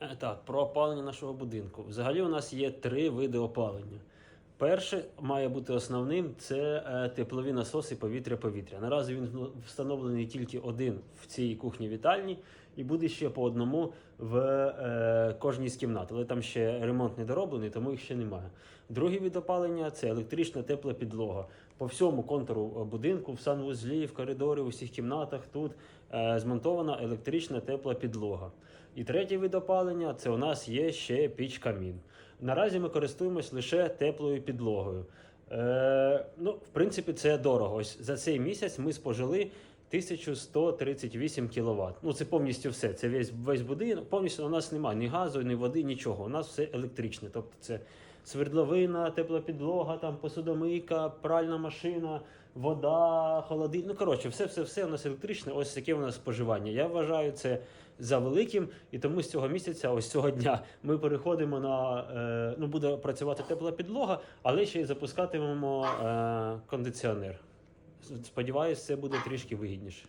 Е, Так, про опалення нашого будинку. Взагалі у нас є три види опалення. Перше має бути основним це е, теплові насоси повітря-повітря. Наразі він встановлений тільки один в цій кухні вітальні, і буде ще по одному в е, кожній з кімнат. Але там ще ремонт не дороблений, тому їх ще немає. Другий вид опалення це електрична тепла підлога. По всьому контуру е, будинку, в санвузлі, в коридорі, у всіх кімнатах тут е, змонтована електрична тепла підлога. І третій вид опалення це у нас є ще піч камін. Наразі ми користуємось лише теплою підлогою. Е, ну, в принципі, це дорого. Ось за цей місяць ми спожили 1138 кВт. Ну, це повністю все. Це весь, весь будинок. Повністю у нас немає ні газу, ні води, нічого. У нас все електричне. Тобто це свердловина, тепла підлога, там посудомийка, пральна машина, вода, холодильник. Ну, коротше, все, все, все у нас електричне. Ось таке у нас споживання. Я вважаю це за великим, і тому з цього місяця, ось цього дня, ми переходимо на е, ну, буде працювати тепла підлога, але ще й запускатимемо е, кондиціонер. Сподіваюсь, це буде трішки вигідніше.